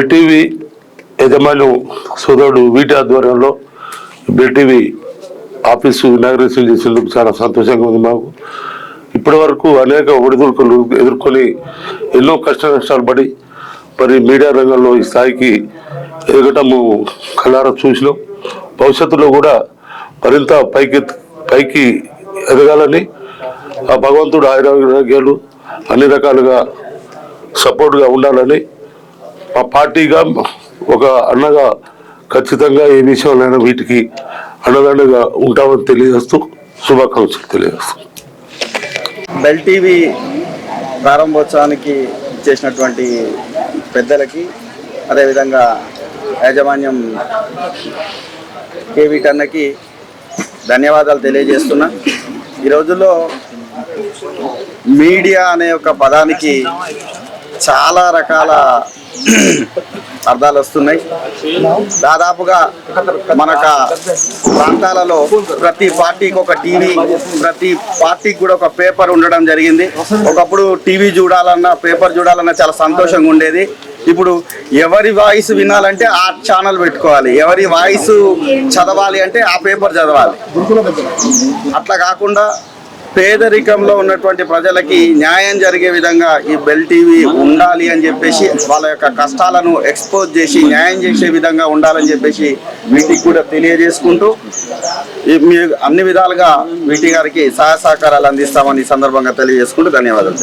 BTV యజమాని సోదరుడు వీటి ఆధ్వర్యంలో బెల్టీవీ ఆఫీసు ఇనాగ్రేషన్ చేసేందుకు చాలా సంతోషంగా ఉంది మాకు. ఇప్పటి వరకు అనేక ఒడిదుడుకులు ఎదుర్కొని ఎన్నో కష్ట నష్టాలు పడి మరి మీడియా రంగంలో ఈ స్థాయికి ఎదగటము కళ్ళారా చూసినాం. భవిష్యత్తులో కూడా మరింత పైకి పైకి ఎదగాలని ఆ భగవంతుడు ఆరోగ్యాలు అన్ని రకాలుగా సపోర్ట్గా ఉండాలని మా పార్టీగా ఒక అన్నగా ఖచ్చితంగా ఏ విషయంలోనైనా వీటికి అండదండగా ఉంటామని తెలియజేస్తూ శుభాకాంక్షలు తెలియజేస్తూ. బెల్ టీవీ ప్రారంభోత్సవానికి చేసినటువంటి పెద్దలకి అదేవిధంగా యాజమాన్యం కేవీటన్నకి ధన్యవాదాలు తెలియజేస్తున్నా. ఈ రోజుల్లో మీడియా అనే ఒక పదానికి చాలా రకాల అర్థాలు వస్తున్నాయి. దాదాపుగా మనక ప్రాంతాలలో ప్రతి పార్టీకి ఒక టీవీ ప్రతి పార్టీకి కూడా ఒక పేపర్ ఉండడం జరిగింది. ఒకప్పుడు టీవీ చూడాలన్నా పేపర్ చూడాలన్నా చాలా సంతోషంగా ఉండేది. ఇప్పుడు ఎవరి వాయిస్ వినాలంటే ఆ ఛానల్ పెట్టుకోవాలి. ఎవరి వాయిస్ చదవాలి అంటే ఆ పేపర్ చదవాలి. అట్లా కాకుండా పేదరికంలో ఉన్నటువంటి ప్రజలకి న్యాయం జరిగే విధంగా ఈ బెల్ టీవీ ఉండాలి అని చెప్పేసి వాళ్ళ యొక్క కష్టాలను ఎక్స్పోజ్ చేసి న్యాయం చేసే విధంగా ఉండాలని చెప్పేసి వీటికి కూడా తెలియజేసుకుంటూ మీ అన్ని విధాలుగా వీటి గారికి సహాయ సహకారాలు అందిస్తామని ఈ సందర్భంగా తెలియజేసుకుంటూ ధన్యవాదాలు.